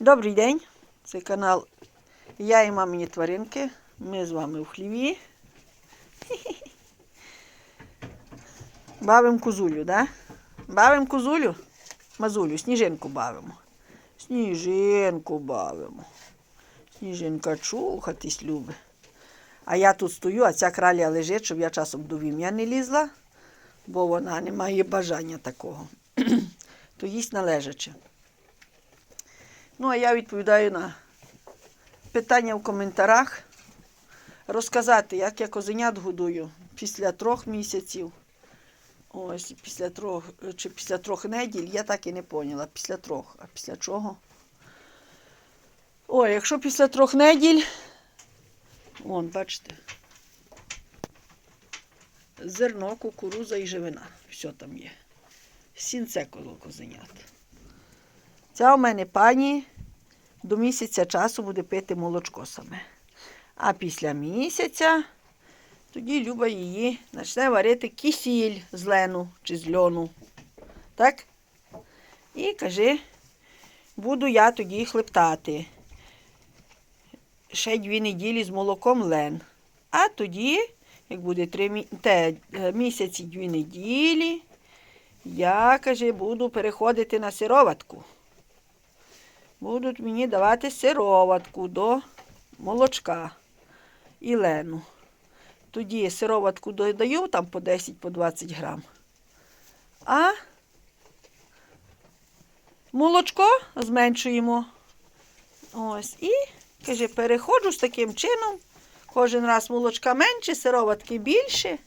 Добрий день! Це канал Я і мамині тваринки. Ми з вами в хліві. Бавимо козулю, да? Бавимо козулю? Мазулю, сніжинку бавимо. Сніжинку бавимо. Сніжинка чухатись любить. А я тут стою, а ця краля лежить, щоб я часом до вім'я не лізла, бо вона не має бажання такого. То їсть належаче. Ну, а я відповідаю на питання в коментарях. Розказати, як я козенят годую після трьох місяців. Ось, після трьох, чи після трьох неділь, я так і не поняла. Після трьох. А після чого? Ой, якщо після трьох неділь. Вон, бачите. Зерно, кукуруза і живина. Все там є. Сінце коло козенят. Ця у мене пані до місяця часу буде пити молочко саме. А після місяця тоді Люба її почне варити кисіль з лену чи з льону. Так? І каже, буду я тоді хлептати. Ще дві неділі з молоком лен. А тоді, як буде три те, е, місяці дві неділі, я, каже, буду переходити на сироватку будуть мені давати сироватку до молочка і лену. Тоді сироватку додаю там по 10 по 20 грам. А молочко зменшуємо. Ось. І, каже, переходжу з таким чином. Кожен раз молочка менше, сироватки більше.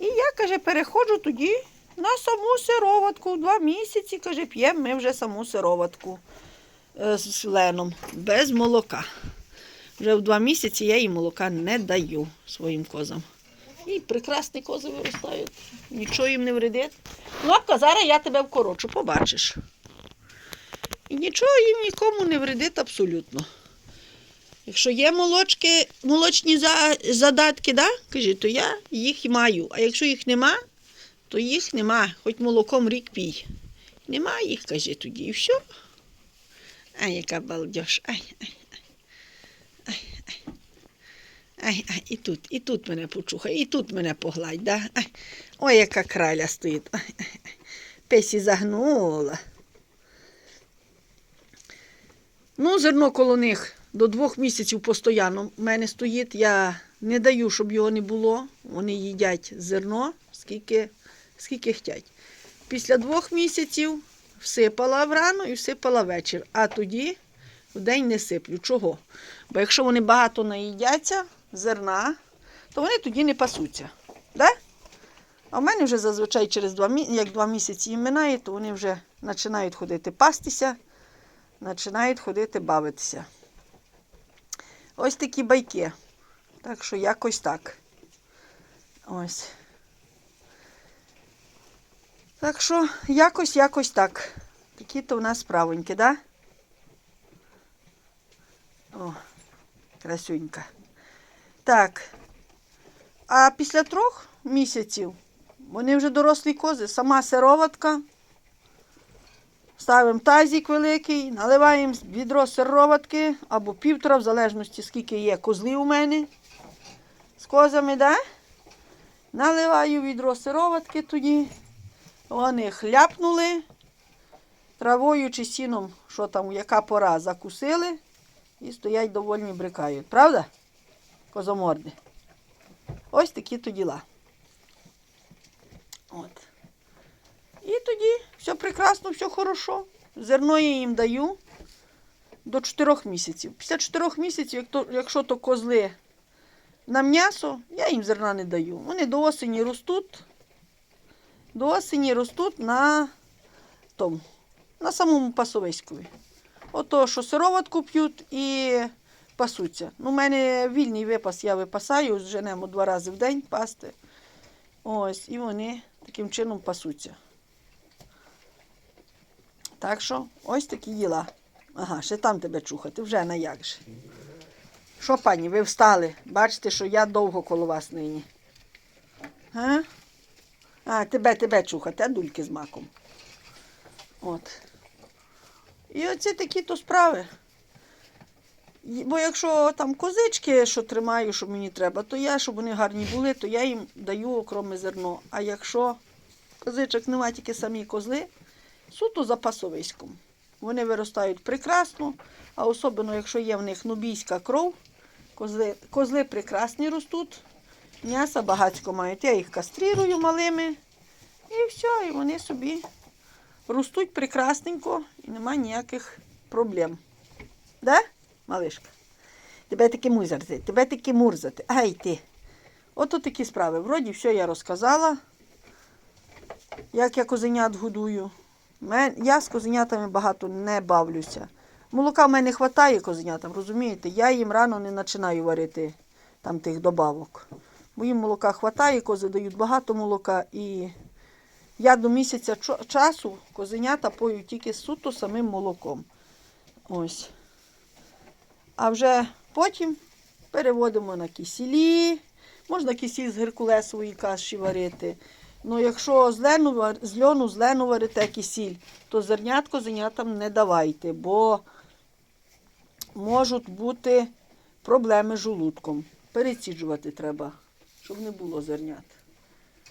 І я, каже, переходжу тоді на саму сироватку. Два місяці, каже, п'ємо ми вже саму сироватку з леном, без молока. Вже в два місяці я їй молока не даю своїм козам. І прекрасні кози виростають. Нічого їм не вредить. Лапка, зараз я тебе вкорочу, побачиш. І нічого їм нікому не вредить абсолютно. Якщо є молочки, молочні за- задатки, да? кажи, то я їх маю. А якщо їх нема, то їх нема. Хоч молоком рік пій. Нема їх, каже тоді, і все. Ай, яка балдеж. Ай, ай, ай. Ай, ай. Ай, і тут, і тут мене почухай, і тут мене погладь, да? Ай. Ой, яка краля стоїть. Ай, ай. Песі загнула. Ну, зерно коло них до двох місяців постійно в мене стоїть. Я не даю, щоб його не було. Вони їдять зерно, скільки, скільки хотять. Після двох місяців всипала врано і всипала вечір. А тоді в день не сиплю. Чого? Бо якщо вони багато наїдяться зерна, то вони тоді не пасуться. Да? А в мене вже зазвичай через два як два місяці їм минає, то вони вже починають ходити пастися, починають ходити бавитися. Ось такі байки. Так що якось так. Ось. Так що якось, якось так. Такі то в нас справоньки, да? О, красюнька. Так. А після трьох місяців вони вже дорослі кози, сама сироватка. Ставимо тазик великий, наливаємо відро сироватки або півтора, в залежності, скільки є козли у мене з козами, да? Наливаю відро сироватки тоді. Вони хляпнули, травою чи сіном, що там, яка пора, закусили і стоять довольні брикають. Правда? Козоморди. Ось такі то діла. От. І тоді все прекрасно, все хорошо. Зерно я їм даю до 4 місяців. Після 4 місяців, якщо то козли на м'ясо, я їм зерна не даю. Вони до осені ростуть. До осені ростуть на тому, на самому пасовиськові. Ото, що сироватку п'ють і пасуться. Ну, у мене вільний випас, я випасаю, женемо два рази в день пасти. Ось, і вони таким чином пасуться. Так що, ось такі діла. Ага, ще там тебе чухати, вже на як же. Що, пані, ви встали? Бачите, що я довго коло вас нині. А? А, тебе, тебе чухати, а дульки з маком. От. І оці такі то справи. Бо якщо там козички, що тримаю, що мені треба, то я, щоб вони гарні були, то я їм даю окроме зерно. А якщо козичок немає, тільки самі козли, суто за пасовиськом. Вони виростають прекрасно, а особливо, якщо є в них нубійська кров, козли, козли прекрасні ростуть, м'яса багатько мають. Я їх кастрирую малими, і все, і вони собі ростуть прекрасненько і немає ніяких проблем. Да, малишка? Тебе таки мурзати, тебе таки мурзати. Ай ти. Ото такі справи. Вроді все я розказала, як я козенят годую. Я з козенятами багато не бавлюся. Молока в мене вистачає козенятам, розумієте? Я їм рано не починаю варити там тих добавок. Бо їм молока вистачає, кози дають багато молока і я до місяця часу козенята пою тільки суто самим молоком. Ось. А вже потім переводимо на кисілі. Можна кисіль з геркулесової каші варити. Ну, якщо з, лену, з льону, з лену варите кисіль, то зернят козенятам не давайте, бо можуть бути проблеми з желудком. Переціджувати треба, щоб не було зернят.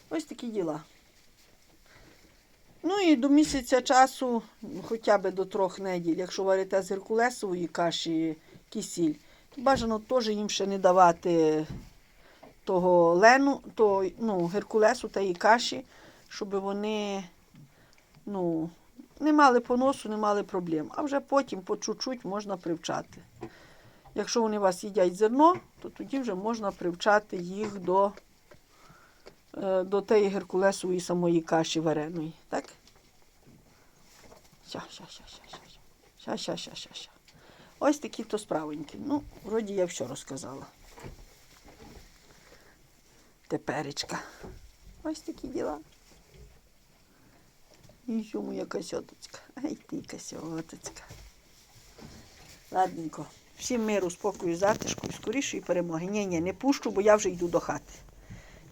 Ось такі діла. Ну і до місяця часу, ну, хоча б до трьох неділь, якщо варите з геркулесової каші кисіль, то бажано теж їм ще не давати того лену, то, ну, геркулесу та і каші, щоб вони ну, не мали поносу, не мали проблем. А вже потім по чуть-чуть можна привчати. Якщо вони у вас їдять зерно, то тоді вже можна привчати їх до е, до тієї геркулесової самої каші вареної. Так? Ща, ща, ща, ща, ща, ща. Ща, ща, ща. Ось такі то справенькі. Ну, вроді я все розказала. Теперечка. Ось такі діла. І що моя косяточка. Ай ти косяточка. Ладненько. Всім миру, спокою, затишку і перемоги. Ні, ні, не пущу, бо я вже йду до хати.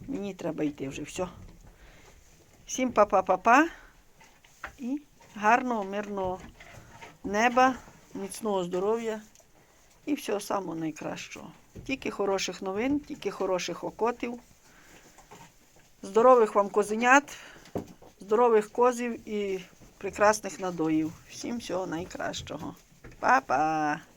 Мені треба йти вже все. Всім па-па-па-па. І гарного, мирного неба, міцного здоров'я і всього самого найкращого. Тільки хороших новин, тільки хороших окотів. Здорових вам козенят, здорових козів і прекрасних надоїв. Всім всього найкращого. Па-па!